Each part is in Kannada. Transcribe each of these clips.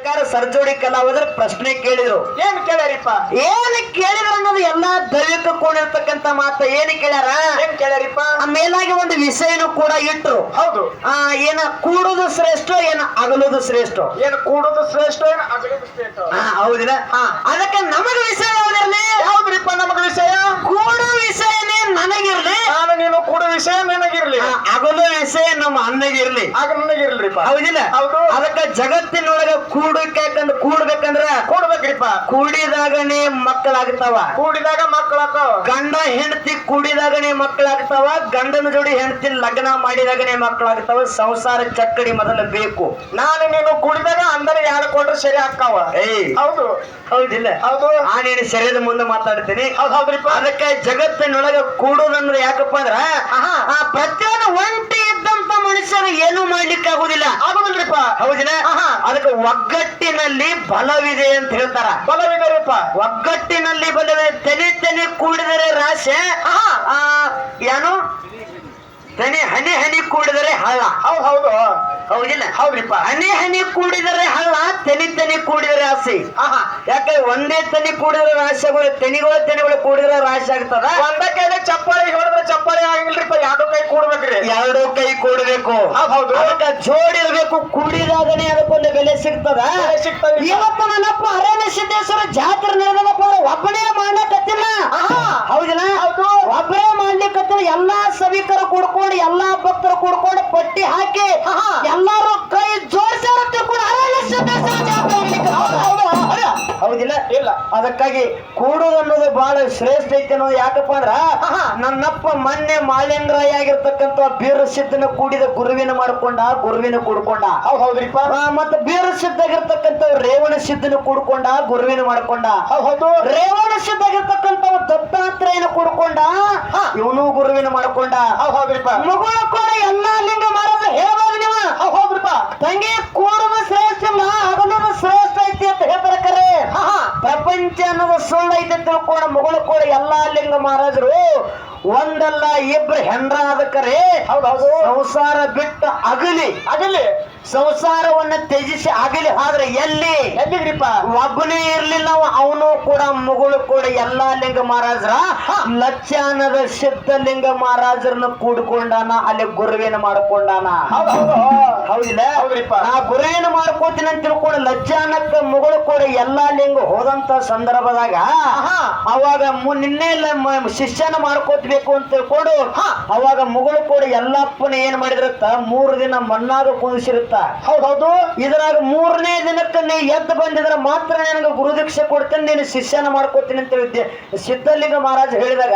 ಸರ್ಕಾರ ಸರ್ಜೋಡಿ ಕಲಾವಿದರು ಪ್ರಶ್ನೆ ಕೇಳಿದ್ರು. ಏನ್ ಕೇಳ್ಯಾರಿಪ್ಪ? ಏನ್ ಕೇಳಿದ್ರು ಅನ್ನೋದು ಎಲ್ಲಾ ದೈವಿಕ ಕೂಡಿರ್ತಕ್ಕಂತ ಮಾತ ಏನ್ ಕೇಳ್ಯಾರ? ಏನ್ ಕೇಳ್ಯಾರಿಪ್ಪ? ಆ ಮೇಲಾಗಿ ಒಂದು ವಿಷಯನು ಕೂಡ ಇಟ್ರು. ಹೌದು. ಆ ಏನ ಕೂಡುದು ಶ್ರೇಷ್ಠ ಏನ ಅಗಲುದು ಶ್ರೇಷ್ಠ? ಏನ್ ಕೂಡುದು ಶ್ರೇಷ್ಠ ಏನ್ ಅಗಲುದು ಶ್ರೇಷ್ಠ? ಹಾ ಹೌದಿಲ್ಲ. ಅದಕ್ಕೆ ನಮಗ ವಿಷಯ ಯಾವ್ದಿರ್ಲಿ? ಯಾವ್ದ್ರಿಪ್ಪ ನಮಗ ವಿಷಯ? ಕೂಡ ವಿಷಯನೇ ನನಗಿರ್ಲಿ. ನಾನು ನೀನು ಕೂಡ ವಿಷಯ ನನಗಿರ್ಲಿ. ಅಗಲು ವಿಷಯ ನಮ್ಮ ಅನ್ನಗಿರ್ಲಿ ಆಗ ನನಗಿರ್ಲಿಪ್ಪ. ಹೌದಿಲ್ಲ? ಹೌದು. ಅದಕ್ಕೆ ಜಗತ್ತಿನೊಳಗ ಕೂಡಬೇಕಂದ್ರ ಕೂಡ್ಬೇಕಂದ್ರ ಕೂಡ್ಬೇಕ್ರಿಪ್ಪ. ಕೂಡಿದಾಗನೇ ಮಕ್ಕಳಾಗ್ತಾವ. ಕೂಡಿದಾಗ ಮಕ್ಕಳಾಗ್ತಾವ ಗಂಡ ಹೆಂಡತಿ ಕೂಡಿದಾಗನೇ ಮಕ್ಕಳಾಗ್ತಾವ ಗಂಡನ ಜೋಡಿ ಹೆಂಡತಿ ಲಗ್ನ ಮಾಡಿದಾಗನೇ ಮಕ್ಕಳಾಗ್ತಾವ ಸಂಸಾರ ಚಕ್ಕಡಿ ಮೊದಲು ಬೇಕು. ನಾನು ನೀನು ಕೂಡಿದಾಗ ಅಂದರೆ ಯಾರು ಕೊಟ್ರೆ ಸರಿ ಆಗ್ತಾವ. ಏ ಹೌದು. ಹೌದಿಲ್ಲ. ಹೌದು. ಆ ನೀನು ಸರಿಯಾದ ಮುಂದೆ ಮಾತಾಡ್ತೀನಿ. ಹೌದು ಹೌದ್ರಿಪ್ಪ. ಅದಕ್ಕೆ ಜಗತ್ತಿನೊಳಗ ಕೂಡುದಂದ್ರೆ ಯಾಕಪ್ಪ ಅಂದ್ರ ಪ್ರತಿಯೊಂದು ಒಂಟಿ ಮನುಷ್ಯರು ಏನು ಮಾಡ್ಲಿಕ್ಕೆ ಆಗುದಿಲ್ಲ. ಆಗುದಿಲ್ರಿಪ್ಪ ಹೌದಿಲ್ಲ? ಆಹಾ. ಅದಕ್ಕೆ ಒಗ್ಗಟ್ಟಿನಲ್ಲಿ ಬಲವಿದೆ ಅಂತ ಹೇಳ್ತಾರ. ಬಲವಿದೆಪ್ಪ ಒಗ್ಗಟ್ಟಿನಲ್ಲಿ ಬಲವಿದೆ. ತೆನೆ ತೆನೆ ಕೂಡಿದರೆ ರಾಶೆ ಏನು? ತೆನೆ ಹನಿ ಹನಿ ಕೂಡಿದರೆ ಹಳ್ಳ. ಹೌದು ಹೌದು. ಹೌದಿಲ್ಲ? ಹೌದ್ರಿಪ್ಪ. ಹನಿ ಹನಿ ಕೂಡಿದರೆ ಹಳ್ಳ ತನಿ ತನಿ ಕೂಡಿದರೆ ಆಸೆ ಆಹಾ. ಯಾಕೆ ಒಂದೇ ತನಿ ಕೂಡಿದ್ರೆ ರಾಶಿ ಆಗೋದು ತೆನಿಗಳು ತೆನಿಗಳು ಕೂಡಿದ್ರೆ ರಾಶಿ ಆಗ್ತದ? ಒಂದ ಕೈಲಿ ಚಪ್ಪಾಳಿ ಹೊಡೆದ್ರೆ ಚಪ್ಪಾಳಿ ಆಗಿಲ್ರಿಪ್ಪ ಎರಡು ಕೈ ಕೂಡ್ಬೇಕ್ರಿ. ಎರಡು ಕೈ ಕೂಡಬೇಕು. ಹೌದ್. ಅದಕ್ಕೆ ಜೋಡಿರ್ಬೇಕು ಕೂಡಿದಾಗನೇ ಅದಕ್ಕೊಂದು ಬೆಲೆ ಸಿಗ್ತದ. ಇವತ್ತು ನನ್ನಪ್ಪ ಅರಣ್ಯ ಸಿದ್ದೇಶ್ವರ ಜಾತ್ರೆ ನಡೆದಪ್ಪ ಒಬ್ಬನೇ ಮಾಡಕತ್ತಿಲ್ಲ. ಹೌದಿಲ್ಲ? ಹೌದು. ಒಬ್ಬರೇ ಮಾಡ್ಲಿಕ್ಕತ್ತಿಲ್ಲ. ಎಲ್ಲಾ ಸಭಿಕರು ಕೂಡ್ಕೊಂಡು ಎಲ್ಲಾ ಭಕ್ತರು ಕೂಡ್ಕೊಂಡು ಪಟ್ಟಿ ಹಾಕಿ. ಎಲ್ಲಾರು ಕೈ ಜೋಡಿಸ್ಯಾರ ಅದಕ್ಕಾಗಿ ಕೂಡುದು ಅನ್ನೋದು ಬಹಳ ಶ್ರೇಷ್ಠ ಐತಿ ಅನ್ನೋದು ಯಾಕಪ್ಪ ಅಂದ್ರ. ನನ್ನಪ್ಪ ಮೊನ್ನೆ ಮಾಲೇಂದ್ರಾಯ ಆಗಿರ್ತಕ್ಕಂತ ಬೀರ ಸಿದ್ಧನ ಕೂಡಿದ ಗುರುವಿನ ಮಾಡ್ಕೊಂಡ ಗುರುವಿನ ಕೂಡ್ಕೊಂಡ. ಹೌದ್ ಹೌದ್ರಿಪ್ಪ. ಮತ್ತೆ ಬೀರ ಸಿದ್ಧಾಗಿರ್ತಕ್ಕಂಥ ರೇವಣ ಸಿದ್ಧನ ಕೂಡ್ಕೊಂಡ ಗುರುವಿನ ಮಾಡ್ಕೊಂಡ. ಹೌದ್ ರೇವಣ ಸಿದ್ಧಾಗಿರ್ತಕ್ಕಂಥ ದತ್ತಾತ್ರೇಯನ ಕೂಡ್ಕೊಂಡ. ಇವನು ಗುರುವಿನ ಮಾಡ್ಕೊಂಡ. ಹೌದ್ ಹೌದ್ರಿಪ್ಪ. ಮಗುಳ ಕೂಡ ಎಲ್ಲಾ ಲಿಂಗ ಮಾರದ ಹೇಳ್ಬೋದು ನೀವು. ಹೌದ್ ಹೌದ್ರಿಪ್ಪ. ತಂಗಿ ಕೂಡುವ ಶ್ರೇಷ್ಠ ಮಾ ಹಗಲುದು ಶ್ರೇಷ್ಠ ಐತಿ ಅಂತ ಹೇಳ್ತಾರೆ ಕರೆ. ಪ್ರಪಂಚ ಅನ್ನೋದು ಸುಳ್ಳು ಐತೆ ತಿಳ್ಕೊಂಡ ಮಗಳು ಕೂಡ ಎಲ್ಲಾ ಲಿಂಗ ಮಹಾರಾಜರು ಒಂದಲ್ಲ ಇಬ್ರು ಹೆಂಡ್ರ ಆದ ಕರೆ ಹೌದ್ ಹೌದು. ಸಂಸಾರ ಬಿಟ್ಟು ಅಗಲಿ. ಆಗಲಿ ಸಂಸಾರವನ್ನ ತ್ಯಜಿಸಿ ಆಗಲಿ ಆದ್ರೆ ಎಲ್ಲಿ? ಎಲ್ಲಿಗ್ರಿಪ್ಪ? ಒಬ್ಬನೇ ಇರ್ಲಿಲ್ಲ ಅವನು ಕೂಡ ಮುಗುಳು ಕೂಡ. ಎಲ್ಲಾ ಲಿಂಗ ಮಹಾರಾಜರ ಲಚ್ಚಾನದ ಲಿಂಗ ಮಹಾರಾಜರನ್ನ ಕೂಡ್ಕೊಂಡಾನ ಅಲ್ಲಿ ಗುರುವೇನ ಮಾಡ್ಕೊಂಡಾನ. ಹೌದ್ ಹೌದು ಹೌದಿಲ್ಲ? ಆ ಗುರುವೇನ ಮಾಡ್ಕೋತೀನಿ ಅಂತ ತಿಳ್ಕೊಂಡು ಲಜ್ಜಾನಕ್ಕ ಮುಗುಳು ಕೂಡ ಎಲ್ಲಾ ಲಿಂಗ ಹೋದಂತ ಸಂದರ್ಭದಾಗ. ಅವಾಗ ನಿನ್ನೆ ಶಿಷ್ಯನ ಮಾಡ್ಕೋತ್ಬೇಕು ಅಂತ ತಿಳ್ಕೊಂಡು. ಅವಾಗ ಮುಗುಳು ಕೂಡ. ಎಲ್ಲಪ್ಪನ ಏನ್ ಮಾಡಿದ್ರತ್ತ? ಮೂರು ದಿನ ಮಣ್ಣಾಗ ಕುದಿಸಿರುತ್ತ ಹೌದ್ ಹೌದು ಇದ್ರಾಗ ಮೂರನೇ ದಿನಕ್ಕೆ ನೀ ಎದ್ದು ಬಂದಿದ್ರೆ ಮಾತ್ರ ನಿನಗೆ ಗುರುದೀಕ್ಷೆ ಕೊಡ್ತೇನೆ ನೀನು ಶಿಷ್ಯನ ಮಾಡ್ಕೋತೀನಿ ಅಂತ ಹೇಳಿದ್ದೆ. ಸಿದ್ಧಲಿಂಗ ಮಹಾರಾಜ ಹೇಳಿದಾಗ.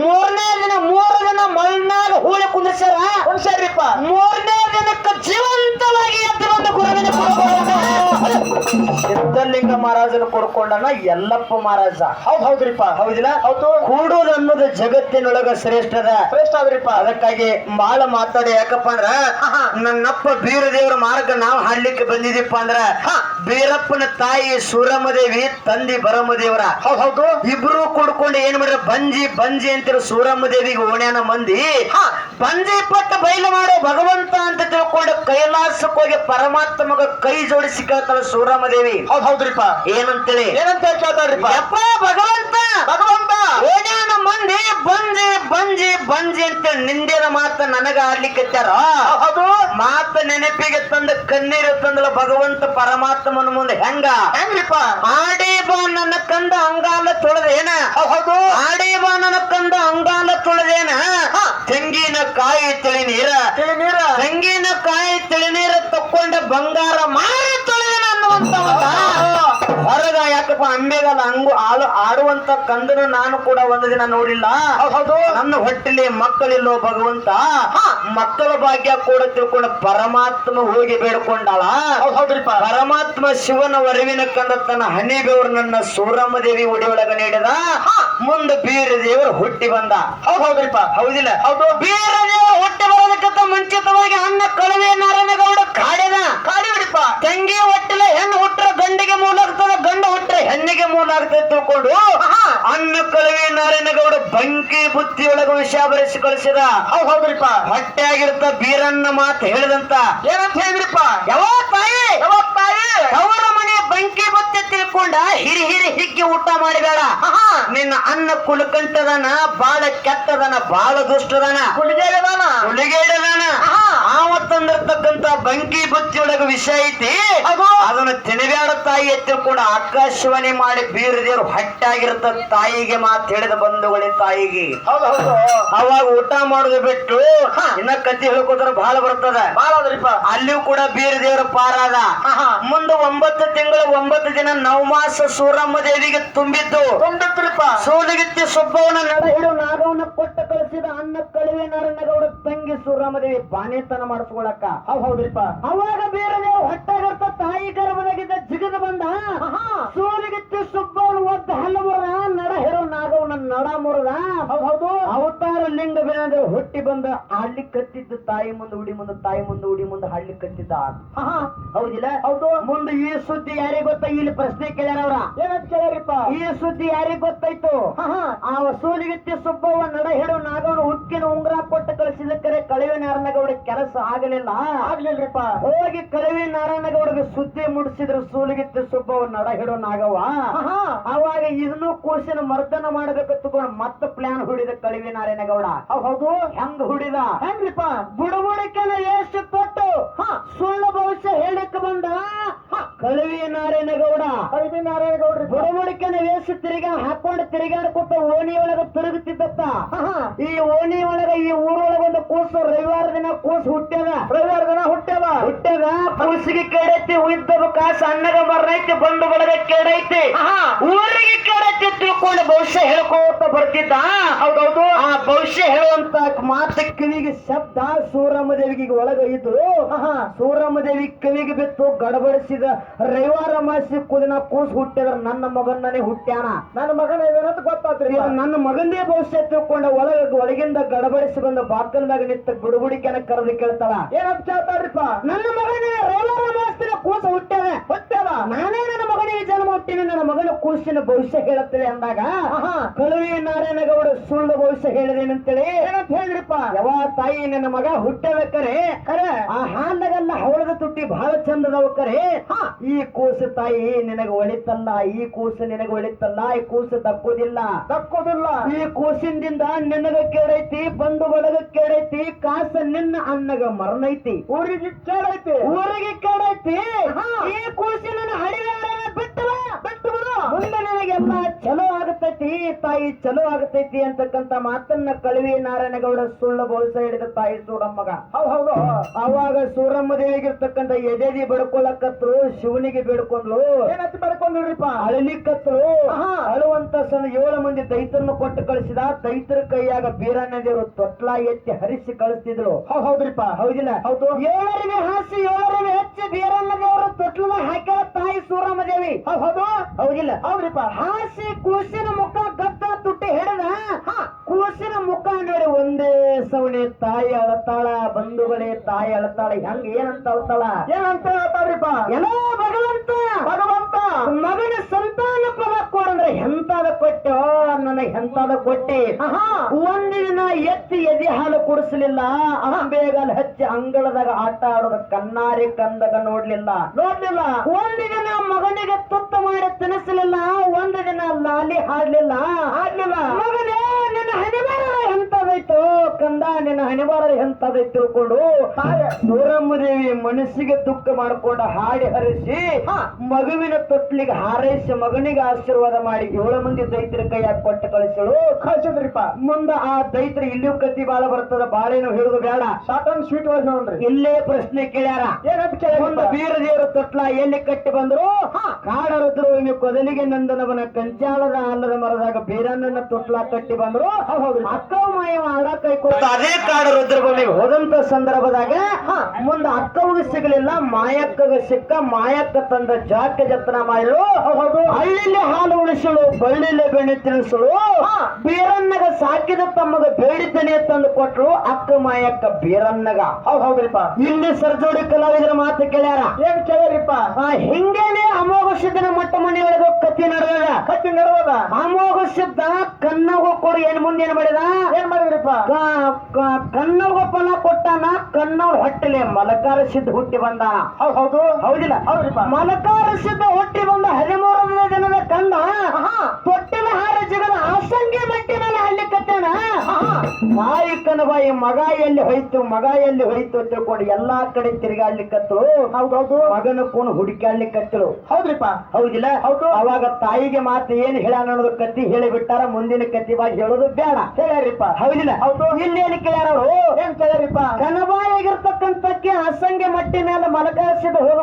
ಮೂರನೇ ದಿನ ಮೂರು ದಿನ ಮಲ್ನಾಗ ಹೂಳೆ ಕುಂದಿಸ್ಯಾರ ಸರಿಪ್ಪ. ಮೂರನೇ ದಿನಕ್ಕೆ ಜೀವಂತವಾಗಿ ಎದ್ದು ಬಂದ ಗುರುವಿನ ಸಿದ್ಧಲಿಂಗ ಮಹಾರಾಜನ ಕೊಡ್ಕೊಂಡನ ಯಲ್ಲಪ್ಪ ಮಹಾರಾಜ. ಹೌದ್ ಹೌದ್ರಿಪ್ಪ. ಹೌದಿಲ್ಲ? ಹೌದು. ಕೂಡುದು ಅನ್ನೋದು ಜಗತ್ತಿನೊಳಗ ಶ್ರೇಷ್ಠದ. ಶ್ರೇಷ್ಠ ಆದ್ರಿಪ್ಪ. ಅದಕ್ಕಾಗಿ ಬಾಳ ಮಾತಾಡಿ ಯಾಕಪ್ಪ ಅಂದ್ರ ನನ್ನಪ್ಪ ಬೀರದೇವರ ಮಾರ್ಗ ನಾವು ಹಾಡ್ಲಿಕ್ಕೆ ಬಂದಿದೀಪ್ಪ ಅಂದ್ರ ಬೀರಪ್ಪನ ತಾಯಿ ಸೂರಮ್ಮದೇವಿ ತಂದಿ ಬರಮದೇವರ. ಹೌದ್ ಹೌದು. ಇಬ್ರು ಕೂಡ್ಕೊಂಡು ಏನ್ ಮಾಡ್ರ ಬಂಜಿ ಬಂಜಿ ಅಂತಿರೋ ಸೂರಮ್ಮ ದೇವಿಗೆ ಓಣ್ಯಾನ ಮಂದಿ. ಬಂಜಿ ಪಟ್ಟ ಬಯಲು ಮಾಡೋ ಭಗವಂತ ಅಂತ ತಿಳ್ಕೊಂಡು ಕೈಲಾಸಕ್ಕೆ ಹೋಗಿ ಪರಮಾತ್ಮಗ ಕೈ ಜೋಡಿಸಿ ಕೇಳ್ತಾಳ ಸೂರಮ್ಮ ದೇವಿ ಹೌದ್ ಹೌದ್ರಿಪ್ಪ. ಏನಂತೇಳಿ? ಏನಂತ ಕೇಳ್ತಾರ್ರಿಪ್ಪ ಯಪ್ಪ ಭಗವಂತ! ಭಗವಂತ! ಓಣ್ಯಾನ ಮಂದಿ ಬಂಜಿ ಬಂಜಿ ಬಂಜಿ ಅಂತ ನಿಂದಿನ ಮಾತ ನನಗ ಆಡ್ಲಿಕ್ಕತ್ತಾರ ಹೌದು ಮಾತ ನೆನಪಿಗೆ ತಂದ ಕಣ್ಣೀರು ತಂದಳ ಭಗವಂತ ಪರಮಾತ್ಮನ ಮುಂದೆ. ಹೆಂಗ? ಹೆಂಗ್ರಿಪ್ಪ? ಆಡಿ ಬಾ ನನ್ನ ಕಂದ ಅಂಗಾಲ ತೊಳೆದೇನ? ಹೌದ್ ಆಡಿ ಬಾ ನನ್ನ ಕಂದ ಅಂಗಾಲ ತೊಳೆದೇನ? ತೆಂಗಿನ ಕಾಯಿ ತಿಳಿ ನೀರ ತಿಳಿ ನೀರ ತೆಂಗಿನ ಕಾಯಿ ತಿಳಿ ನೀರ ತಕ್ಕೊಂಡ ಬಂಗಾರ ಮಾರಿ ಅನ್ನುವಂತ ಹೊರಗ ಯಾಕಪ್ಪ ಅಂಬೆಗಲ್ಲ ಹಂಗು ಆಳು ಆಡುವಂತ ಕಂದನ ನಾನು ಕೂಡ ಒಂದು ದಿನ ನೋಡಿಲ್ಲ. ಹೌದ್. ನನ್ನ ಹೊಟ್ಟೆಲಿ ಮಕ್ಕಳಿಲ್ಲೋ ಭಗವಂತ. ಮಕ್ಕಳ ಭಾಗ್ಯ ಕೂಡ ತಿಳ್ಕೊಂಡು ಪರಮಾತ್ಮ ಹೋಗಿ ಬೇಡ್ಕೊಂಡಾಳ. ಹೌದ್ ಹೌದ್ರಿಪ್ಪ. ಪರಮಾತ್ಮ ಶಿವನ ವರವಿನ ಕಂದ ತನ್ನ ಹನಿ ಬೆವರು ನನ್ನ ಸೂರಮ್ಮ ದೇವಿ ಒಡಿಯೊಳಗ ನೀಡಿದ. ಮುಂದ ಬೀರ ದೇವರು ಹುಟ್ಟಿ ಬಂದ. ಹೌದ್ ಹೌದ್ರಿಪ್ಪ. ಹೌದಿಲ್ಲ. ಹೌದು. ಬೀರ ದೇವರು ಹುಟ್ಟಿ ಬರೋದಕ್ಕಿಂತ ಮುಂಚಿತವಾಗಿ ಅನ್ನ ಕಳವೆ ನಾರಾಯಣಗೌಡ ಕಾಡಿದ ಕಾಡಿಗ್ರಿಪ್ಪ ತಂಗಿ ಹೊಟ್ಟಿಲ ಹೆಣ್ಣು ಹುಟ್ಟ್ರ ಗಂಡಿಗೆ ಮೂಲ ಆಗ್ತದ ಗಂಡ ಹುಟ್ಟ್ರ ಹೆಣ್ಣಿಗೆ ಮೂಲ ಆಗ್ತದೆ ತಿಳ್ಕೊಂಡು ಅನ್ನ ಕಳವೆ ನಾರಾಯಣಗೌಡ ಬಂಕಿ ಬುತ್ತಿಯೊಳಗ ವಿಷ ಬರೆಸಿ ಕಳಿಸಿದ. ಹೌದ್ ಹೌದ್ರಿಪ್ಪ. ಹೊಟ್ಟೆ ಆಗಿರ್ತ ಬೀರನ್ನ ಮಾತು ಹೇಳಿದಂತ. ಏನಂತ ಹೇಳಿದ್ರಿಪ್ಪ? ಯಾವ ತಾಯಿ ಯಾವ ತಾಯಿ? ಯಾವ ತಿಳ್ಕೊಂಡ ಹಿರಿ ಹಿರಿ ಹಿಗ್ಗಿ ಊಟ ಮಾಡಿದಾಳ ನಿನ್ನ ಅನ್ನ ಕುಲಕಂಟದನ ಬಾಳ ಕೆಟ್ಟದನ ಬಾಳ ದುಷ್ಟದನ. ಕುಲಿಗೆದನ ಹುಲಿಗೇಡದನ ಆವ ತಂದಿರ್ತಕ್ಕಂತ ಬಂಕಿ ಬುತ್ತಿಯೊಳಗ ವಿಷ ಐತಿ ಅದು ಅದನ್ನ ತಿನ್ನಬೇಡ ತಾಯಿ ಎತ್ತಿಕೊಂಡು ಆಕಾಶವಾಣಿ ಮಾಡಿ ಬೀರದೇವ್ರು ಹಟ್ಟಾಗಿರ್ತ ತಾಯಿಗೆ ಮಾತು ಹೇಳಿದ ಬಂಧುಗಳೇ ತಾಯಿಗೆ. ಅವಾಗ ಊಟ ಮಾಡುದು ಬಿಟ್ಟು ಇನ್ನ ಕತ್ತಿ ಹೇಳ್ಕೋದ್ರ ಬಹಳ ಬರ್ತದ. ಅಲ್ಲಿಯೂ ಕೂಡ ಬೀರ ದೇವರ ಪಾರಾದ. ಮುಂದೆ ಒಂಬತ್ತು ತಿಂಗಳು ಒಂಬತ್ತು ದಿನ ನವಮಾಸ ಸೂರಮ್ಮ ದೇವಿಗೆ ತುಂಬಿದ್ದು ಸೋಲಗಿತ್ತಿ ಸುಬ್ಬವನ ನಡ ಹಿಡು ನಾಗವನ್ನ ಕೊಟ್ಟ ಕಳಿಸಿದ ಅನ್ನ ಕಳುವೆ ನಾರಾಯಣಗೌಡ ತಂಗಿ ಸೂರಮ್ಮ ದೇವಿ ಬಾನೇತನ ಮಾಡಿಸ್ಕೊಳಕ್ಕ ಹೌದ್. ಹೌದ್ರಿಪ್ಪ ಅವಾಗ ಬೇರೆ ತಾಯಿ ಗರ್ಭದಾಗಿದ್ದ ಜಿಗದ ಬಂದ ಸೋಲಿಗಿತ್ತಿ ಸುಬ್ಬವನ ಒದ್ದ ಹಲ್ಲು ಮುರದ ನಡ ಹಿಡು ನಾಗವನ ನಡ ಮುರದ ಹೌದ್ ಹೌದು ಅವತಾರ ಲಿಂಗ ಬೇರೆ ಹುಟ್ಟಿ ಬಂದ ಹಳ್ಳಿ ಕತ್ತಿದ್ದ ತಾಯಿ ಮುಂದೆ ಉಡಿ ಮುಂದೆ ತಾಯಿ ಮುಂದೆ ಉಡಿ ಮುಂದೆ ಹಳ್ಳಿ ಕತ್ತಿದ್ದ. ಹೌದಿಲ್ಲ? ಹೌದು. ಮುಂದೆ ಈ ಸುದ್ದಿ ಯಾರಿಗೆ ಗೊತ್ತ? ಇಲ್ಲಿ ಪ್ರಶ್ನೆ ಕೇಳ್ಯಾರ ಅವ್ರ. ಏನಂತ ಕೇಳ್ರಿಪ್ಪ ಈ ಸುದ್ದಿ ಯಾರಿಗೆ ಗೊತ್ತಾಯ್ತು. ಆ ಸೂಲಿಗಿತ್ತಿ ಸುಬ್ಬವ್ವ ನಡ ಹಿಡು ನಾಗವನ ಉಕ್ಕಿನ ಉಂಗ್ರ ಕೊಟ್ಟು ಕಳಿಸಿದ ಕರೆ ಕಳವಿ ನಾರಾಯಣಗೌಡ ಕೆಲಸ ಆಗಲಿಲ್ಲ. ಆಗ್ಲಿಲ್ರಿಪ್ಪ. ಹೋಗಿ ಕಳವಿ ನಾರಾಯಣಗೌಡಗೆ ಸುದ್ದಿ ಮುಡಿಸಿದ್ರು ಸೂಲಿಗಿತ್ತಿ ಸುಬ್ಬವ್ವ ನಡ ಹಿಡು ನಾಗವ್ವ. ಅವಾಗ ಇದನ್ನು ಕೂಸಿನ ಮರ್ದನ ಮಾಡಬೇಕು ಮತ್ತೆ ಪ್ಲಾನ್ ಹುಡಿದ ಕಳವಿ ನಾರಾಯಣಗೌಡ ಹೌದು ಹೌದು. ಹೆಂಗ್ ಹುಡಿದ. ಹೆಂಗ್ರಿಪ್ಪ ಬುಡಬುಡಕೆನ ಎಷ್ಟು ಕೊಟ್ಟು ಸುಳ್ಳು ಭವಿಷ್ಯ ಹೇಳಕ್ಕೆ ಬಂದ? ಕಳುವಿ ನಾರಾಯಣಗೌಡ. ಕಳುವಿ ನಾರಾಯಣಗೌಡ ಬುಡಬುಡಕೆನ ವೇಷ ತಿರುಗ ಹಾಕೊಂಡು ತಿರುಗಾಡ್ಕೊತ ಓಣಿ ಒಳಗ ತಿರುಗುತ್ತಿದ್ದಪ್ಪ ಈ ಓಣಿ ಒಳಗ ಈ ಊರೊಳಗ ಒಂದು ಕೂಸು ರವಿವಾರ ದಿನ ಕೂಸು ಹುಟ್ಟ್ಯದ? ರವಿವಾರ ದಿನ ಹುಟ್ಟ್ಯಾವ. ಹುಟ್ಟ್ಯದ? ಕೂಸಿಗೆ ಕೇಡೈತಿ ಉಯ್ದವ ಕಾಸು ಅನ್ನಗ ಬರೈತಿ ಬಂದು ಬಳಗ ಕೇಡೈತಿ. ಊರಿಗೆ ಕೇಡೈತಿ ತಿಳ್ಕೊಂಡು ಭವಿಷ್ಯ ಹೇಳ್ಕೋತ ಬರ್ತಿದ್ದ? ಹೌದೌದು. ಆ ಭವಿಷ್ಯ ಹೇಳುವಂತ ಮಾತ ಕಿವಿಗೆ ಶಬ್ದ ಸೂರಮ್ಮ ದೇವಿಗೆ ಒಳಗ ಇದ್ರು. ಸೂರಮ್ಮ ಕವಿಗೆ ಕಿವಿಗೆ ಬಿತ್ತು ಗಡಬಡಿಸಿದ ರವಿವಾರ ಮಾಸಿ ಕುದಿನ ಕೂಸ್ ಹುಟ್ಟಿದ್ರ. ನನ್ನ ಮಗನೇ ಹುಟ್ಟ್ಯಾನ? ನನ್ನ ಮಗನ ಏನಂತ ಗೊತ್ತಾಗ್ತದೆ ನನ್ನ ಮಗಂದೇ ಭವಿಷ್ಯ ತಿಳ್ಕೊಂಡ ಒಳಗ ಒಳಗಿಂದ ಗಡಬಡಿಸಿ ಬಂದ ಬಾಕಲ್ದಾಗ ನಿಂತ ಗುಡುಗುಡಿಕೆನ ಕರೆದು ಕೇಳ್ತಾಳ. ಏನಂತ ಕೇಳ್ತಾರ್ರಿಪ್ಪ ನನ್ನ ಮಗನೇ ರವಿವಾರ ಮಾಸಿನ ಕೂಸ ಹುಟ್ಟ್ಯಾನ? ಹುಟ್ಟ್ಯಾವ ನಾನೇ ನನ್ನ ಮಗನಿಗೆ ಜನ್ಮ ಹುಟ್ಟಿನಿ ನನ್ನ ಮಗನ ಕೂಸಿನ ಭವಿಷ್ಯ ಹೇಳುತ್ತೇನೆ ಅಂದಾಗ ಕಳುವಿ ನಾರಾಯಣಗೌಡ ಸುಳ್ಳು ಭವಿಷ್ಯ ಹೇಳಿದೇನಂತೇಳಿ ಏನಂತ ಹೇಳಿದ್ರಿಪ್ಪ ಯಾವ ತಾಯಿ ನನ್ನ ಮಗ ಹುಟ್ಟಬೇಕರೆ? ಖರೆ ಆ ಹಾಲಗಲ್ಲ ಹವಳದ ತುಟ್ಟಿ ಬಹಳ ಚಂದದವ ಕರೆ. ಈ ಕೂಸು ತಾಯಿ ನಿನಗ ಒಳಿತಲ್ಲ ಈ ಕೂಸು ನಿನಗ ಒಳಿತಲ್ಲ ಈ ಕೂಸು ತಕ್ಕುದಿಲ್ಲ ತಕ್ಕೋದಿಲ್ಲ ಈ ಕೂಸಿನಿಂದ ನಿನಗ ಕೇಳೈತಿ ಬಂದು ಬಳಗ ಕೇಳೈತಿ ಕಾಸ ನಿನ್ನ ಅನ್ನಗ ಮರನೈತಿ ಊರಿಗೆ ಕೇಳೈತಿ ಊರಿಗೆ ಕೇಳೈತಿ ಈ ಕೂಸಿನ ಬಿಡು ಮುಂದೆ ನಿನಗೆಲ್ಲ ಚಲೋ ಆಗತೈತಿ ತಾಯಿ ಚಲೋ ಆಗತೈತಿ ಅಂತಕ್ಕಂತ ಮಾತನ್ನ ಕಳುವಿ ನಾರಾಯಣಗೌಡ ಸುಳ್ಳು ಬಹುಸ ಹಿಡಿದ ತಾಯಿ ಸೂರಮ್ಮಗ. ಹೌದ್ ಅವಾಗ ಸೂರಮ್ಮ ದೇವಿಗಿರ್ತಕ್ಕಂತ ಎದೆದಿ ಬಡ್ಕೊಳಕತ್ರು ಶಿವನಿಗೆ ಬೇಡ್ಕೊಂಡ್ಲು. ಏನಂತ ಬರ್ಕೊಂಡಿರ್ರಿಪ್ಪ ಅಳಲಿಕತ್ರು ಅಳುವಂತ ಸಣ್ಣ ಏಳು ಮಂದಿ ದೈತರನ್ನು ಕೊಟ್ಟು ಕಳಿಸಿದ ದೈತರ ಕೈಯಾಗ ಬೀರಣ್ಣ ದೇವರು ತೊಟ್ಲ ಎತ್ತಿ ಹರಿಸಿ ಕಳಿಸ್ತಿದ್ರು ಹೌದ್ ಹೌದ್ರಿಪ್ಪ. ಹೌದಿಲ್ಲ? ಹೌದು. ಏಳರಿಗೆ ಹಾಸಿ ಏಳರಿಗೆ ಹೆಚ್ಚಿ ಬೀರಣ್ಣ ದೇವರು ತೊಟ್ಲ ಹಾಕ್ಯಾರ ತಾಯಿ ಸೂರಮ್ಮ ದೇವಿ ಹೌದ್ ಹೌದು. ಹೌದಿಲ್ಲ? ಹೌದ್ರಿಪ್ಪ. ಹಾಸಿ ಕೂಸಿನ ಮುಖ ಗದ್ದ ತುಟ್ಟಿ ಹಿಡಿದ ಕೂಸಿನ ಮುಖ ನೋಡಿ ಒಂದೇ ಸವಣಿ ತಾಯಿ ಅಳತಾಳ ಬಂಧುಗಳೇ ತಾಯಿ ಅಳತಾಳ ಹೆಂಗ ಏನಂತ ಅಳ್ತಾಳ? ಏನಂತ ಹೇಳ್ತಾವ್ರಿಪ್ಪ? ಎಲ್ಲ ಭಗವಂತ. ಭಗವಂತ. ಮಗನ ಸಂತಾನ ಫಲ ಕೊಡಂದ್ರೆ ಎಂತಾದ ಕೊಟ್ಟೆ? ನನಗೆ ಎಂತಾದ ಕೊಟ್ಟೆ. ಒಂದು ಎತ್ತಿ ಎದೆ ಹಾಲು ಕುಡಿಸ್ಲಿಲ್ಲ. ಅಂಬೇಗಲ್ ಹಚ್ಚಿ ಅಂಗಳದಾಗ ಆಟ ಆಡೋದ ಕಣ್ಣಾರಿ ಕಂದಾಗ ನೋಡ್ಲಿಲ್ಲ. ನೋಡ್ಲಿಲ್ಲ. ಒಂದು ದಿನ ಮಗನಿಗೆ ತುತ್ತ ಮಾಡಿ ತಿನ್ನಿಸ್ಲಿಲ್ಲ. ಒಂದು ದಿನ ಲಾಲಿ ಹಾಡ್ಲಿಲ್ಲ. ಹಾಡ್ಲಿಲ್ಲ. ಮಗನೇ, ನಿನ್ನ ಹಣಿಬಾರ ಎಂತದೈತೋ ಕಂದ ನಿನ್ನ ಹಣಿಬಾರ ಎಂತದ ತಿಳ್ಕೊಂಡು ಸೂರಮ್ಮ ದೇವಿ ಮನಸ್ಸಿಗೆ ದುಃಖ ಮಾಡ್ಕೊಂಡ ಹಾಡಿ ಹರಿಸಿ ಮಗುವಿನ ತೊಟ್ಲಿಗೆ ಹಾರೈಸಿ ಮಗನಿಗೆ ಆಶೀರ್ವಾದ ಮಾಡಿ ಏಳು ಮಂದಿ ದೈತ್ರ ಕೈಯಾಗ ಕೊಟ್ಟು ಕಳಿಸಳು. ಕಳಿಸಿದ್ರಿಪ್ಪ. ಮುಂದ ಆ ದೈತ್ರ ಇಲ್ಲಿಯೂ ಕತ್ತಿ ಬಾಳ ಬರ್ತದ ಬಾಳೇನು ಹೇಳುದು ಬೇಡ. ಶಾರ್ಟ್ ಸ್ವೀಟ್ ವಾಸ್ ನೋಡ್ರಿ. ಇಲ್ಲೇ ಪ್ರಶ್ನೆ ಕೇಳ್ಯಾರ. ಬೀರ ದೇವರ ತೊಟ್ಲ ಎಲ್ಲಿ ಕಟ್ಟಿ ಬಂದ್ರು? ಕಾಡರದ್ರು ಕೊದಲಿಗೆ ನಂದನವನ ಕಂಚಾಳದ ಆಲದ ಮರದಾಗ ಬೀರಣ್ಣನ ತೊಟ್ಲ ಕಟ್ಟಿ ಬಂದ್ರು. ಅಕ್ಕ ಮಾಯವ ಕೈ ಅದೇ ಕಾಡ ರುದ್ರಭೂಮಿಗೆ ಹೋದಂತ ಸಂದರ್ಭದಾಗ ಮುಂದ ಅಕ್ಕವಿಗೆ ಸಿಗಲಿಲ್ಲ ಮಾಯಕ್ಕಗ ಸಿಕ್ಕ ಮಾಯಕ್ಕ ತಂದ ಜಾಕ ಜತನ ಮಾಡಲು ಹಳ್ಳಿಲಿ ಹಾಲು ಉಳಿಸಲು ಬಳ್ಳಿಲೆ ಬೆಣ್ಣೆ ತಿನ್ನಿಸಲು ಬೇರನ್ನಗ ಸಾಕಿದ ತಮ್ಮಗ ಬೇಡಿದ್ದನೆ ತಂದು ಕೊಟ್ರು ಅಕ್ಕ ಮಾಯಕ್ಕ ಬೀರನ್ನಗ ಹೌದ್ ಹೌದ್ರಿಪ್ಪ. ಇಲ್ಲಿ ಸರ್ಜೋಡಿ ಕಲಾವಿದರ ಮಾತು ಕೇಳ್ಯಾರ? ಏನ್ ಕೇಳಿರಿಪ್ಪ ಆ ಹಿಂಗೇನೆ ಅಮೋಘ ಸಿದ್ಧನ ಮೊಟ್ಟ ಮನೆಯೊಳಗ ಕತ್ತಿ ಕಟ್ಟಿ ನಡವದ ಅಮೋಘ ಸಿದ್ದ ಕನ್ನಗ ಕೊಡು ಏನ್ ಮುಂದೆ ಏನ್ ಮಾಡಿದ? ಏನ್ ಮಾಡಿದ್ರಪ್ಪ? ಕನ್ನಗ ಕೊಟ್ಟನ ಕನ್ನಡ ಹೊಟ್ಟಲೆ ಮಲಕಾರ ಸಿದ್ಧ ಹುಟ್ಟಿ ಬಂದ. ಹೌದು ಹೌದಿಲ್ಲ? ಹೌದ್ರಿಪ್ಪ. ಮಲಕಾರ ಸಿದ್ಧ ಹುಟ್ಟಿ ಬಂದ ಹದಿಮೂರನೇ ದಿನದ ಕಂದ ತೊಟ್ಟಿನ ಹಾರ ಜಗದ ಆಸಂಗಿ ಮಟ್ಟಿ ಮೇಲೆ ಹಳ್ಳಿಕತ್ತೇನ ಬಾಯಿ ಮಗ ಎಲ್ಲಿ ಹೋಯ್ತು ಮಗ ಎಲ್ಲಿ ಹೋಯ್ತು ಅಂತ ತಿಳ್ಕೊಂಡು ಎಲ್ಲಾ ಕಡೆ ತಿರುಗಾಡ್ಲಿಕ್ಕತ್ತು ಹೌದೌದು. ಮಗನ ಕೂನು ಹುಡುಕಾಡ್ಲಿಕ್ಕತ್ತಳು ಹೌದ್ರಿಪ್ಪ. ಹೌದಿಲ್ಲ? ಹೌದು. ಅವಾಗ ತಾಯಿಗೆ ಮಾತು ಏನ್ ಹೇಳ ಅನ್ನೋದು ಕತ್ತಿ ಹೇಳಿ ಬಿಟ್ಟಾರ ಮುಂದಿನ ಕತ್ತಿ ಬಾಯಿ ಹೇಳೋದು ಬೇಡ. ಹೇಳ್ಯಾರಿಪ್ಪ. ಹೌದಿಲ್ಲ? ಹೌದು. ಇಲ್ಲಿ ಏನ್ ಕೇಳ್ಯಾರ ಅವರು ಏನ್ ಕೇಳ್ಯಾರಿಪ್ಪ? ಕನಬಾಯಿಗಿರ್ತಕ್ಕಂಥಕ್ಕೆ ಅಸಂಖ್ಯ ಮಟ್ಟಿ ಮೇಲೆ ಮಲಕಾಸಿದ ಹೋದ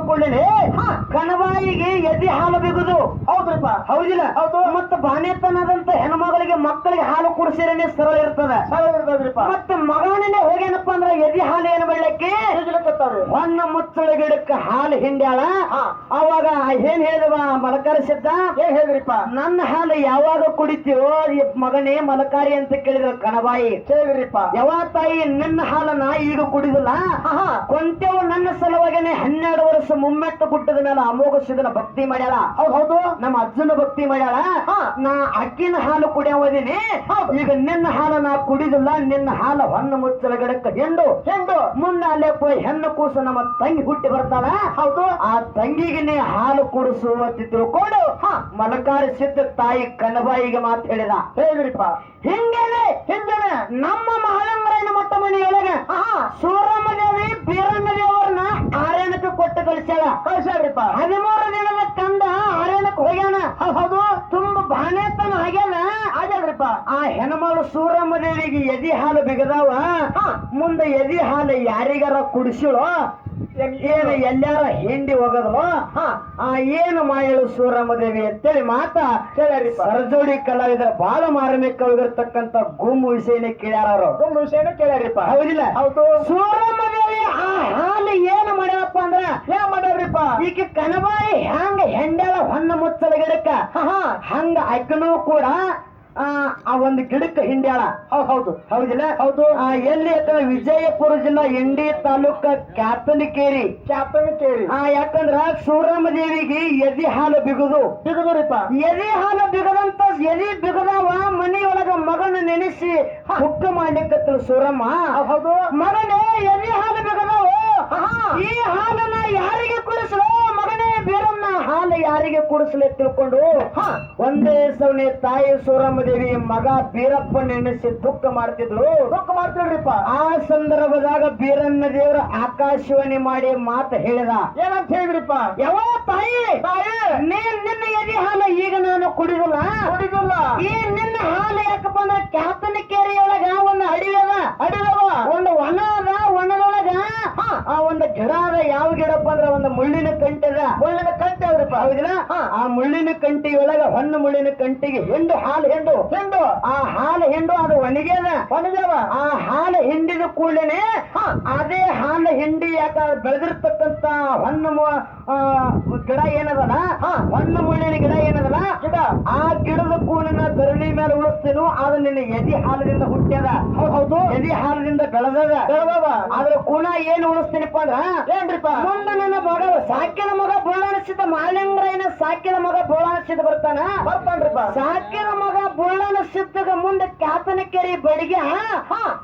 ಕನಬಾಯಿಗೆ ಎದಿ ಹಾಲು ಬಿಗುದು. ಹೌದ್ರಪ್ಪ. ಹೌದಿಲ್ಲ? ಹೌದು. ಮತ್ತ ಬಾನೆತನದಂತ ಹೆಣ್ಮಗಳಿಗೆ ಮಕ್ಕಳಿಗೆ ಹಾಲು ಕುಡಿಸಿರೇನೆ ಸರಳ ಇರ್ತದ. ಇರ್ತದ್ರಿಪ್ಪ. ಮತ್ತ ಮಗನೇ ಹೋಗೇನಪ್ಪ ಅಂದ್ರ ಎದಿ ಹಾಲು ಏನು ಬೆಳ್ಳಕ್ಕೆ ಹೊನ್ನ ಮುಚ್ಚಳ ಗಿಡಕ್ಕೆ ಹಾಲು ಹಿಂಡ್ಯಾಳ. ಅವಾಗ ಏನ್ ಹೇಳಿದವ ಮಲಕಾರ ಸಿದ್ಧ ಏನ್ ಹೇಳಿದ್ರಿಪ್ಪ? ನನ್ನ ಹಾಲು ಯಾವಾಗ ಕುಡಿತೀವೋ ಮಗನೇ ಮಲಕಾರಿ ಅಂತ ಕೇಳಿದ್ರ ಕಣಬಾಯಿ ಹೇಳ್ರಿಪ್ಪ ಯಾವ ತಾಯಿ ನಿನ್ನ ಹಾಲನ್ನ ಈಗ ಕುಡಿದಿಲ್ಲ? ಕೊಂತೆವು ನನ್ನ ಸಲುವಾಗನೆ ಹನ್ನೆರಡು ವರ್ಷ ಮುಮ್ಮೆಟ್ಟು ಕುಟ್ಟದ ಮೇಲೆ ಅಮೋಘ ಭಕ್ತಿ ಮಾಡ್ಯಾಳ. ಹೌದು ಹೌದು. ನಮ್ಮ ಅಜ್ಜನ ಭಕ್ತಿ ಮಾಡ್ಯಾಳ. ನಾ ಅಕ್ಕಿನ ಹಾಲು ಕುಡಿಯೋದಿನಿ ಈಗ ನಿನ್ನ ಹಾಲು ನಾ ಕುಡಿದಿಲ್ಲ ನಿನ್ನ ಹಾಲು ಹೊನ್ನ ಮುಚ್ಚಲ ಗಿಡಕ್ಕೆ ಹೆಂಡು. ಹೆಂಡು? ಮುಂದೆ ಅಲ್ಲೇ ಪೋಯ್ ಹೆಣ್ಣು ಕೂಸು ನಮ್ಮ ತಂಗಿ ಹುಟ್ಟಿ ಬರ್ತಾಳ. ಹೌದು. ಆ ತಂಗಿಗೆ ನೀ ಹಾಲು ಕುಡಿಸು ಅಂತ ತಿಳ್ಕೊಂಡು ಮಲಕಾರ ಸಿದ್ಧ ತಾಯಿ ಕನಬಾಯಿಗೆ ಮಾತು ಹೇಳಿದ. ಹೇಳಿದ್ರಿಪ್ಪ ಹಿಂಗೇನೆ ಹಿಂದೆ ನಮ್ಮ ಮಹಾಳಂಗರಾಯನ ಮೊಟ್ಟ ಮನೆಯೊಳಗೆ ಸೂರಮ್ಮ ದೇವಿ ಬೀರಣ್ಣ ದೇವರನ್ನ ಆರಣಕ್ಕೆ ಕೊಟ್ಟು ಕಳಿಸ್ಯಾಳ. ಕಳ್ಸ್ಯಾರಿಪ್ಪ ಹದಿಮೂರು ದಿನದ ಕಂದ ಆರ್ಯನಕ್ಕೆ ಹೋಗ್ಯಾನ. ಹೌದ್ ತುಂಬಾ ಬಾಣೆತನ ಆಗ್ಯಾನ. ಆಗ್ಯಾದ್ರಿಪ್ಪ. ಆ ಹೆಣ್ಮಗಳು ಸೂರಮ್ಮ ದೇವಿಗೆ ಎದಿ ಹಾಲು ಬಿಗದಾವ ಮುಂದೆ ಎದಿ ಹಾಲು ಯಾರಿಗಾರ ಕುಡಿಸಿಳು? ಏನು ಎಲ್ಲಾರ ಹಿಂಡಿ ಹಾ. ಆ ಏನು ಮಾಯಳು ಸೂರಮ್ಮ ದೇವಿ ಅಂತೇಳಿ ಮಾತ ಸರಜೋಡಿ ಕಲಾವಿದರ ಬಾಳ ಮಾರ್ಮಿಕವಾಗಿರ್ತಕ್ಕಂತ ಗುಮ್ಮು ವಿಷಯನೇ ಕೇಳ್ಯಾರ ಒಂದು ವಿಷಯನ ಕೇಳ್ಯಾರಿಪ್ಪ ಹೌದಿಲ್ಲ? ಹೌದು. ಸೂರಮ್ಮ ದೇವಿ ಆ ಹಾಲು ಏನು ಮಾಡ್ಯಾರಪ್ಪ ಅಂದ್ರ ಏನ್ ಮಾಡ್ಯಾರಿಪ್ಪ ಈಕೆ ಕನಬಾಯಿ ಹ್ಯಾಂಗ ಹೆಂಡಾಳ ಹೊನ್ನ ಮುಚ್ಚಲ ಗಿಡಕ್ಕ ಹಂಗ ಅಕ್ಕನೂ ಕೂಡ ಆ ಆ ಒಂದು ಗಿಡಕ್ಕೆ ಹಿಂಡ್ಯಾಳ. ಹೌದು ಹೌದು. ಹೌದಿಲ್ಲ? ಹೌದು. ಆ, ಎಲ್ಲಿ ಅಂತ ವಿಜಯಪುರ ಜಿಲ್ಲಾ ಎಂಡಿ ತಾಲೂಕ ಕ್ಯಾತನಿಕೇರಿ. ಕ್ಯಾಪ್ಟನ್ ಕೇಳಿ ಆ ಯಾಕಂದ್ರ ಸೂರಮ್ಮ ದೇವಿಗೆ ಎದಿ ಹಾಲು ಬಿಗುದು. ಬಿಗುದ್ರಿಪ್ಪ. ಎದಿ ಹಾಲು ಬಿಗದಂತ ಎದಿ ಬಿಗದವ ಮನೆಯೊಳಗ ಮಗನ ನೆನೆಸಿ ಹುಕ್ಕ ಮಾಡ್ಲಿಕ್ಕೆ ಸೂರಮ್ಮ ಹೌದು. ಮಗನೇ ಎದಿ ಹಾಲು ಬಿಗದವು. ಈ ಹಾಲನ್ನ ಯಾರಿಗೆ ಕುಡಿಸಲು ಮಗನೇ ಬೇರಮ್ಮ ಹಾಲು ಯಾರಿಗೆ ಕುಡಿಸಲು ತಿಳ್ಕೊಂಡು ಒಂದೇ ಸವನೆ ತಾಯಿ ಸೂರಮ್ಮ ದೇವಿ ಮಗ ಬೀರಪ್ಪ ನೆನೆಸಿ ದುಃಖ ಮಾಡ್ತಿದ್ರು. ದುಃಖ ಮಾಡ್ತಿದ್ರಿಪ್ಪ. ಆ ಸಂದರ್ಭದಾಗ ಬೀರಣ್ಣ ದೇವರ ಆಕಾಶವಾಣಿ ಮಾಡಿ ಮಾತು ಹೇಳಿದ. ಏನಂತ ಹೇಳಿದ್ರಿಪ್ಪ? ಯಾವ ತಾಯಿ! ತಾಯಿ! ನೀನ್ ನಿನ್ನ ಎದೆ ಹಾಲು ಈಗ ನಾನು ಕುಡಿದಿಲ್ಲ. ಕುಡಿದಿಲ್ಲ. ಈ ನಿನ್ನ ಹಾಲು ಯಾಕಪ್ಪ ಅಂದ್ರೆ ಕ್ಯಾತನ ಕೇರಿಯೊಳಗ ಒಂದು ಅಡಿಯದ ಅಡಿದವ ಒಂದು ಒಣ ಅದ ವನದೊಳಗ ಆ ಒಂದು ಗಿಡ ಅದ ಯಾವ ಗಿಡಪ್ಪ ಅಂದ್ರೆ ಒಂದು ಮುಳ್ಳಿನ ಕಂಟದ ಮುಳ್ಳಿನ ಕಂಟೆ ಅದ್ರಪ್ಪ ಹೌದಿಲ್ಲ? ಆ ಮುಳ್ಳಿನ ಕಂಟಿಯೊಳಗ ಹೊನ್ನ ಮುಳ್ಳಿನ ಕಂಟಿಗೆ ಹೆಂಡು ಹಾಲು ಹೆಂಡು ಹೆಂಡು ಆ ಹಾಲು ಹೆಂಡು ಅದು ಒಣಗ್ಯದ? ಒಣಗ್ಯಾವ. ಆ ಹಾಲು ಹಿಂಡಿದ ಕೂಡಲೇ ಅದೇ ಹಾಲು ಹಿಂಡಿ ಯಾಕ ಬೆಳೆದಿರ್ತಕ್ಕಂತ ಹೊನ್ನ ಗಿಡ ಏನದಲ್ಲ? ಹೊನ್ನ ಮುಳ್ಳಿನ ಗಿಡ ಏನದಲ್ಲ? ಗಿಡ. ಆ ಗಿಡದ ಕೂಲಿನ ಧರಣಿ ಮೇಲೆ ಉಳಿಸ್ತೇನು ಅದು ನಿನ್ನ ಎದಿ ಹಾಲದಿಂದ ಹುಟ್ಟ್ಯದ. ಹೌದ್ ಹೌದು. ಎದಿ ಹಾಲದಿಂದ ಬೆಳೆದದ. ಬೆಳೆದವ ಆದ್ರೆ ಕೂನ ಏನ್ ಉಳಿಸ್ತೀನಪ್ಪ ಅಂದ್ರ? ಏನ್ರಿಪ್ಪ? ಮುಂದೆ ನನ್ನ ಮಗ ಸಾಕಿದ ಮಗ ಬುಳ್ಳಾಣಿಸಿದ ಮಾಲಿಂಗ್ರಾಯನ ಸಾಕಿದ ಮಗ ಬುಳ್ಳಾಣಿಸಿದ ಬರ್ತಾನ? ಬರ್ತಾನ್ರಿಪ್ಪ. ಸಾಕಿದ ಮಗ ಬುಳ್ಳನ ಸಿದ್ಧಗ ಮುಂದೆ ಕ್ಯಾತನ ಕೆರೆ ಬಡಿಗೆ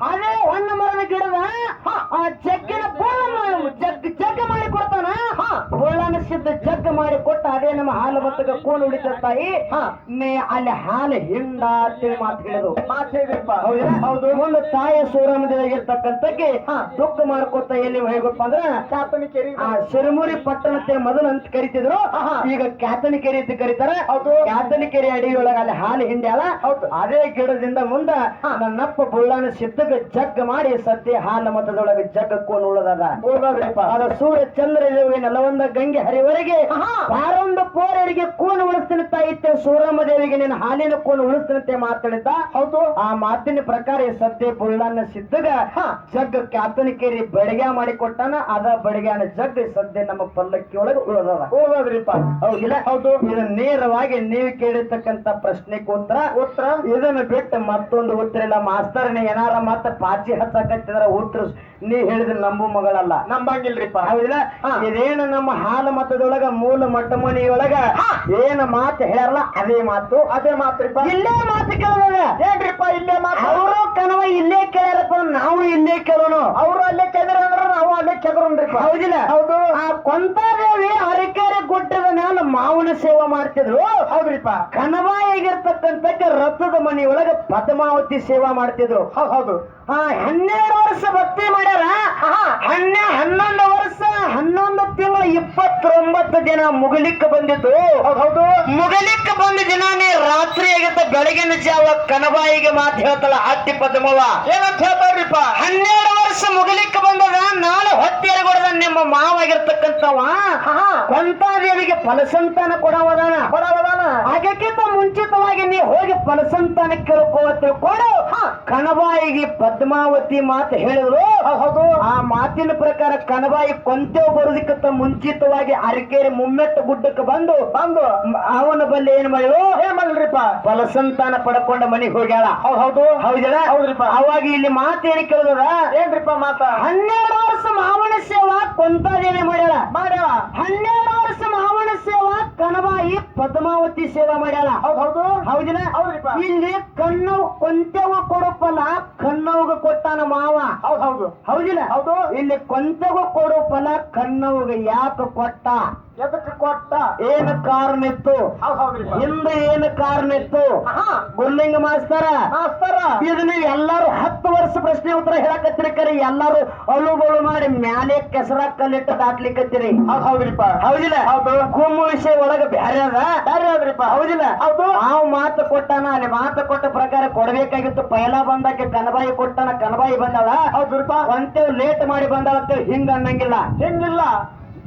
ಅದೇ ಹೊನ್ನ ಮರದ ಗಿಡದ ಆ ಜಗ್ಗಿನ ಬುಳ್ಳ ಜಗ್ ಜಗ್ಗ ಮಾಡಿ ಕೊಡ್ತಾನ? ಬುಳ್ಳನ ಸಿದ್ಧ ಜಗ್ಗ ಮಾಡಿ ಕೊಟ್ಟ ಅದೇ ನಮ್ಮ ಹಾಲು ಮತ್ತಗ ಕೋಲು ಉಳಿತ ತಾಯಿ. ಮೇ ಅಲ್ಲಿ ಹಾಲು ಹಿಂಡ ಅಂತೇಳಿ ಮಾತು ಹೇಳಿದ್ರು ಹೇಳಿದ್ರಿಪ್ಪ ಹೌದಾ. ಹೌದು. ಒಂದು ತಾಯಿ ಸೂರಮದೇವಿರ್ತಕ್ಕಂಥಕ್ಕೆ ದುಃಖ ಮಾಡ್ಕೊತ ಎಲ್ಲಿ ಹೇಗಪ್ಪ ಅಂದ್ರ ಆ ಸಿರುಮುರಿ ಪಟ್ಟಣಕ್ಕೆ ಮೊದಲು ಅಂತ ಕರಿತಿದ್ರು. ಈಗ ಕ್ಯಾತನಕೆರೆ ಅಂತ ಕರೀತಾರ. ಹೌದು. ಕ್ಯಾತನಕೆರೆ ಅಡಿಯೊಳಗ ಅಲ್ಲಿ ಹಾಲು ಹೌದು. ಅದೇ ಗಿಡದಿಂದ ಮುಂದ ನನ್ನಪ್ಪ ಬುಳ್ಳಾನ ಸಿದ್ಧಗ ಜಗ್ ಮಾಡಿ ಸತ್ಯ ಹಾಲು ಮತದೊಳಗೆ ಜಗ್ ಕೋನ್ ಉಳದದ. ಅದ ಸೂರ್ಯ ಚಂದ್ರ ನಲವೊಂದ ಗಂಗೆ ಹರಿವರೆಗೆ ಬಾರೊಂದು ಪೋರರಿಗೆ ಕೂನು ಉಳಿಸ್ತೀನಿ ಇತ್ತೆ. ಸೂರಮ್ಮ ದೇವಿಗೆ ನೀನು ಹಾಲಿನ ಕೋಣ ಉಳಿಸ್ತಂತೆ ಮಾತಾಡಿದ್ದ. ಹೌದು. ಆ ಮಾತಿನ ಪ್ರಕಾರ ಈ ಸದ್ಯ ಬುಳ್ಳನ್ನ ಸಿದ್ಧಗ ಜಗ್ ಕ್ಯಾತನಕೇರಿ ಬಡಿಗೆ ಮಾಡಿ ಕೊಟ್ಟಾನ ಅದ ಬಡಿಗೆನ ಜಗ್ ಸದ್ಯ ನಮ್ಮ ಪಲ್ಲಕ್ಕಿ ಒಳಗೆ ಉಳಿದದ. ಹೋಗೋದ್ರಿಪ್ಪ ಹೌದಿಲ್ಲ? ಹೌದು. ಇದು ನೇರವಾಗಿ ನೀವು ಕೇಳಿರ್ತಕ್ಕಂತ ಪ್ರಶ್ನೆಗೆ ಉತ್ತರ. ಉತ್ತರ? ಇದನ್ನ ಬಿಟ್ಟು ಮತ್ತೊಂದು ಉತ್ತರ ಇಲ್ಲ. ಮಾಸ್ತರ್ನ ಏನಾರ ಮತ್ತ ಪಾಚಿ ಹಚ್ಚಕತ್ತಿದ್ರ ಉತ್ತರ ನೀ ಹೇಳಿದ್ರೆ ನಂಬು ಮಗಳಲ್ಲ. ನಂಬಂಗಿಲ್ರಿಪ್ಪ. ಹೌದಿಲ್ಲ? ಇದೇನು ನಮ್ಮ ಹಾಲು ಮತದೊಳಗ ಮೂಲ ಮಟ್ಟ ಮನೆಯೊಳಗ ಏನ ಮಾತು ಹೇಳಲ್ಲ ಅದೇ ಮಾತು ಅದೇ ಮಾತ್ರಿಪ್ಪ. ಇಲ್ಲೇ ಮಾತು ಕೇಳೋದ ಏನ್ರಿಪ್ಪ ಇಲ್ಲೇ ಮಾತು? ಅವರು ಕನವ ಇಲ್ಲೇ ಕೇಳಾರಪ್ಪ ನಾವು ಇಲ್ಲೇ ಕೇಳೋನು ಅವರು ಅಲ್ಲೇ ಕೆದ್ರ ಅಂದ್ರ ನಾವು ಅಲ್ಲೇ ಕೆದ್ರಿಪ್ಪ ಹೌದಿಲ್ಲ. ಹೌದು. ಆ ಕೊಂತಾದೇವಿ ಹರಿಕೆರೆ ಗುಡ್ಡದ ಮ್ಯಾಲ ಮಾವನ ಸೇವೆ ಮಾಡ್ತಿದ್ರು. ಹೌದ್ರಿಪ್ಪ. ಕಣವಾಯಿಗಿರ್ತಕ್ಕಂತ ರಥದ ಮನೆಯೊಳಗ ಪದ್ಮಾವತಿ ಸೇವಾ ಮಾಡ್ತಿದ್ರು. ಹೌದು. ಆ ಹನ್ನೆರಡು ವರ್ಷ ಭಕ್ತಿ ಮಾಡ್ಯಾರ? ಹನ್ನೆ ಹನ್ನೊಂದು ವರ್ಷ ಹನ್ನೊಂದು ತಿಂಗಳ ಇಪ್ಪತ್ತೊಂಬತ್ತು ದಿನ ಮುಗಲಿಕ್ಕೆ ಬಂದಿತ್ತು ಹೌದ್ ಮುಗಲಿಕ್ಕೆ ಬಂದ ದಿನಾನೇ ರಾತ್ರಿ ಆಗಿರ್ತ ಬೆಳಗಿನ ಜಾವ ಕನಬಾಯಿಗೆ ಮಾತು ಹೇಳ್ತಾಳ ಅತ್ತಿ ಪದ್ಮವ ಏನಂತ ಹೇಳ್ತಾರ್ರಿಪ್ಪ ಹನ್ನೆರಡು ವರ್ಷ ಮುಗಲಿಕ್ಕೆ ಬಂದದ ನಾಳೆ ಹೊತ್ತೇರಿಗೊಡದ ನಿಮ್ಮ ಮಾವಾಗಿರ್ತಕ್ಕಂಥವ ಕೊಂತಾದೇವಿಗೆ ಫಲಸಂತಾನ ಕೊಡವದಾನ? ಕೊಡವದಾನ. ಅದಕ್ಕಿಂತ ಮುಂಚಿತವಾಗಿ ನೀ ಹೋಗಿ ಫಲಸಂತಾನ ಕೇಳ್ಕೋ ತಿಳ್ಕೊಂಡು ಕಣಬಾಯಿಗೆ ಪದ್ಮಾವತಿ ಮಾತು ಹೇಳಿದ್ರು. ಹೌದ್ ಆ ಮಾತಿನ ಪ್ರಕಾರ ಕಣಬಾಯಿ ಕೊಂತೆವ್ ಬರೋದಕ್ಕಿಂತ ಮುಂಚಿತವಾಗಿ ಅರಕೇರಿ ಮುಮ್ಮೆಟ್ಟ ಗುಡ್ಡಕ್ಕೆ ಬಂದು ಬಂದು. ಅವನ ಬಲ್ಲಿ ಏನ್ ಮಾಡಿದ್ರು? ಏನ್ ಮಾಡಲ್ರಿಪ್ಪ? ಫಲಸಂತಾನ ಪಡ್ಕೊಂಡ ಮನೆಗೆ ಹೋಗ್ಯಾಳ. ಹೌದ್ ಹೌದು. ಹೌದಿಲ್ಲ? ಹೌದ್ರಿಪ್ಪ. ಅವಾಗ ಇಲ್ಲಿ ಮಾತು ಏನ್ ಕೇಳಿದ್ರ ಏನ್ರಿಪ್ಪ ಮಾತ? ಹನ್ನೆರಡು ವರ್ಷ ಮಾವನ ಸೇವಾ ಕೊಂತಾದೇವಿ ಮಾಡ್ಯಾಳ. ಮಾಡ್ಯಾಳ. ಹನ್ನೆರಡು ವರ್ಷ ಮಾವನ ಸೇವಾ ಕಣಬಾಯಿ ಪದ್ಮಾವತಿ ಸೇವಾ ಮಾಡ್ಯಾಳ. ಹೌದ್ ಹೌದು. ಹೌದಿಲ್ಲ? ಇಲ್ಲಿ ಕಣ್ಣವ್ ಕೊಂತೆವ ಕೊಡೋ ಫಲ ಕಣ್ಣವ್ಗ ಕೊಟ್ಟಾನ ಮಾವ. ಹೌದು ಹೌದು. ಹೌದಿಲ್ಲ? ಹೌದು. ಇಲ್ಲಿ ಕೊಂತೆವ ಕೊಡೋ ಫಲ ಕಣ್ಣವ್ಗ ಯಾಕೆ ಕೊಟ್ಟ? ಎದಕ್ಕೆ ಕೊಟ್ಟ? ಏನು ಕಾರಣ ಇತ್ತು ಹೌದ್ ಏನು ಕಾರಣ ಇತ್ತು ಹಾ ಗುರ್ಲಿಂಗ ಮಾಸ್ತರ. ಮಾಸ್ತರ. ಇದನ್ನ ಎಲ್ಲಾರು ಹತ್ತು ವರ್ಷ ಪ್ರಶ್ನೆ ಉತ್ತರ ಹೇಳಕತ್ತಿರಿ ಕರಿ. ಎಲ್ಲಾರು ಅಳುಗಳು ಮಾಡಿ ಮ್ಯಾಲೆ ಕೆಸರ ಕಲ್ಲಿಟ್ಟು ದಾಟ್ಲಿಕ್ಕತ್ತಿರಿ ಹೌದಿಲ್ಲ? ಹೌದು. ವಿಷಯ ಒಳಗ ಬ್ಯಾರೆ ಅದ? ಬ್ಯಾರೆ ಅದ್ರಿಪ್ಪ ಹೌದಿಲ್ಲ? ಹೌದು. ನಾವು ಮಾತು ಕೊಟ್ಟಾನ ಅಲ್ಲಿ ಮಾತು ಕೊಟ್ಟ ಪ್ರಕಾರ ಕೊಡಬೇಕಾಗಿತ್ತು. ಪೈಲ ಬಂದಕ್ಕೆ ಕನಬಾಯಿ ಕೊಟ್ಟಾನ ಕನಬಾಯಿ ಬಂದಾಳ. ಹೌದ್ರಿಪ್ಪ. ಅಂತೇವ್ ಲೇಟ್ ಮಾಡಿ ಬಂದಾಳ ಅಂತ ಹಿಂಗ ಅನ್ನಂಗಿಲ್ಲ. ಹೆಂಗಿಲ್ಲ.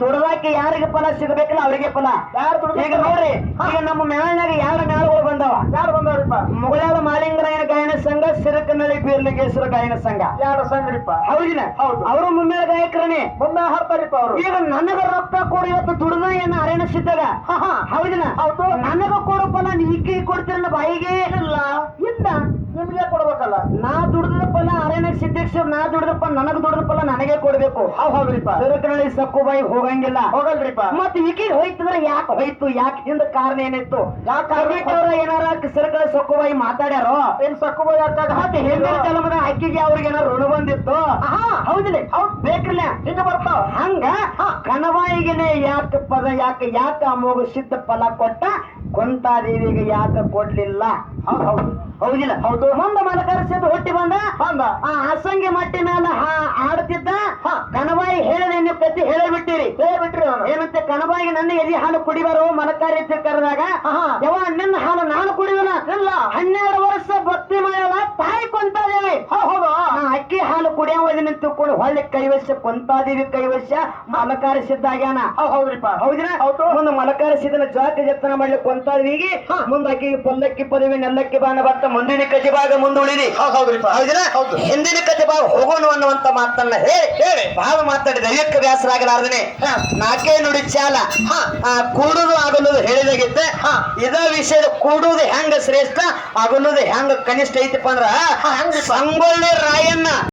ದುಡ್ದಾಕಿ ಯಾರಿಗೆ ಫಲ ಸಿಗಬೇಕಲ್ಲ ಅವರಿಗೆ ಫಲ ಯಾರು ಈಗ ನೋಡ್ರಿ ಈಗ ನಮ್ಮ ಮೇಳನಾಗ ಯಾರ ಮೇಳಗಳು ಬಂದಾವ? ಯಾರು ಬಂದವ್ರಿಪ್ಪ? ಮುಗಳಾದ ಮಾಲಿಂಗರಾಯನ ಗಾಯನ ಸಂಘ ಸಿರಕನಳ್ಳಿ ಬೀರ್ಲಿಂಗೇಶ್ವರ ಗಾಯನ ಸಂಘ. ಯಾರ ಸಂಘರಿಪ್ಪ? ಹೌದಿನ? ಹೌದು. ಅವರು ಮುಮ್ಮೇಳ ಗಾಯಕರನೇ ಮುಮ್ಮೆ ಹಾಡ್ತಾರಿಪ್ಪ ಅವರು. ಈಗ ನನಗ ರೊಕ್ಕ ಕೊಡು ಇವತ್ತು ದುಡ್ದ ಏನ ಅರೇನ ಸಿದ್ದಾಗ ಹೌದಿನ? ಹೌದು. ನನಗ ಕೊಡು ಫಲ ನೀಕಿ ಕೊಡ್ತೀರ ಬಾಯಿಗೆ? ಇಲ್ಲ. ಇಲ್ಲ. ನಿಮ್ಗೆ ಕೊಡ್ಬೇಕಲ್ಲ? ನಾ ದುಡ್ದ ಫಲ ಅರಣ್ಯ ಸಿದ್ದೇಶ್ವರ್ ನಾ ದುಡ್ದ ಫಲ ನನಗ ದುಡ್ದ ಫಲ ನನಗೆ ಕೊಡ್ಬೇಕು. ಹೌದ್ ಹೌದ್ರಿಪ್ಪ ಸಿರಕನಳ್ಳಿ ಸಕ್ಕು ಬಾಯಿ ಹೋಗಂಗಿಲ್ಲ ಹೋಗಲ್ರಿಪ್ಪ ಮತ್ ಈಕಿಗೆ ಹೋಯ್ತಂದ್ರೆ ಯಾಕೆ ಹೋಯ್ತು ಯಾಕೆ ಹಿಂದ ಕಾರಣ ಏನಿತ್ತು? ಯಾಕ್ ಅವ್ರ ಏನಾರ ಸರಕಳ ಸಕ್ಕು ಬಾಯಿ ಮಾತಾಡ್ಯಾರೋ? ಏನ್ ಸಕ್ಕು ಬಾಯಿ ಮತ್ತೆ ಹಿಂದಿನ ಜನ್ಮದ ಅಕ್ಕಿಗೆ ಅವ್ರಿಗೆ ಏನಾರ ಋಣ ಬಂದಿತ್ತು? ಹೌದಿಲ್ಲ. ಹೌದ್ ಬೇಕ್ರಲ್ಲ. ಹಿಂಗ ಬರ್ತಾವ. ಹಂಗ ಕಣವಾಯಿಗೆನೆ ಯಾಕೆ ಪದ ಯಾಕೆ ಯಾಕೆ ಅಮೋಘ ಸಿದ್ಧ ಫಲ ಕೊಟ್ಟ? ಕೊಂತಾದೇವಿಗೆ ಯಾಕೆ ಕೊಡ್ಲಿಲ್ಲ? ಹೌದಿಲ್ಲ. ಹೌದು. ಮುಂದ ಮಲಕರಿಸಿದ್ದು ಹುಟ್ಟಿ ಬಂದ? ಬಂದ. ಆ ಹಸಂಗಿ ಮಟ್ಟಿ ಮೇಲೆ ಹಾ- ಆಡ್ತಿದ್ದ ಕಣವಾಯಿ ಹೇಳಿದ ನೀವು ಕತ್ತಿ ಹೇಳಿಬಿಟ್ಟಿರಿ. ಹೇಳಿಬಿಟ್ರಿ ಏನಂತೆ ಕಣಬಾಯಿಗೆ ನನ್ನ ಎದಿ ಹಾಲು ಕುಡಿಬಾರೋ ಮಲಕಾರಿ ಅಂತ ಕರೆದಾಗ? ಯಾವ ನಿನ್ನ ಹಾಲು ನಾನು ಕುಡಿದನ ಇಲ್ಲ. ಹನ್ನೆರಡು ವರ್ಷ ಭಕ್ತಿ ಮಾಡಲ್ಲ ತಾಯಿ ಹೇಳಿ ಹೌದು ನಾ ಅಕ್ಕಿ ಹಾಲು ಕುಡಿಯೋದಿನ ತಿಳ್ಕೊಂಡು ಹೊಳ್ಳಿ ಕೈವಶ್ಯ ಕೊಂತಾದೇವಿ ಕೈವಶ ಮಲಕಾರ ಸಿದ್ಧ ಆಗ್ಯಾನ ಹೌದ್ ಹೌದ್ರಿಪ್ಪ. ಹೌದಿನ? ಹೌದು. ಒಂದು ಮಲಕಾರ ಸಿದ್ದನ ಜಾಕ ಜತನ ಮಾಡ್ಲಿಕ್ಕೆ ಕೊಂತಾದೇವಿಗೆ ಮುಂದಾಕಿ ಪೊಲ್ಲಕ್ಕಿ ಪದವಿ ನೆಲ್ಲಕ್ಕಿ ಬಾನ ಬರ್ತ ಮುಂದಿನ ಕಜಿ ಭಾಗ ಮುಂದುಳಿದಿ. ಹೌದ್ ಹೌದ್ರಿಪ್ಪ. ಹೌದಿನ? ಹೌದು. ಹಿಂದಿನ ಕಜಿ ಭಾಗ ಹೋಗೋಣ ಅನ್ನುವಂತ ಮಾತನ್ನ ಹೇಳಿ ಹೇಳಿ. ಬಹಳ ಮಾತಾಡಿದ. ಅಯ್ಯಕ್ಕ ವ್ಯಾಸರಾಗಲಾರ್ದನೆ. ನಾಕೇ ನುಡಿ ಚಾಲ. ಆ, ಕೂಡುದು ಆಗಲು ಹೇಳಿದಾಗಿದ್ದೆ. ಇದ ವಿಷಯದ ಕೂಡುದು ಹೆಂಗ ಶ್ರೇಷ್ಠ ಆಗಲುದು ಹೆಂಗ ಕನಿಷ್ಠ ಐತಿಪ್ಪ ಅಂದ್ರ ಸಂಗೊಳ್ಳಿ ರಾಯಣ್ಣ.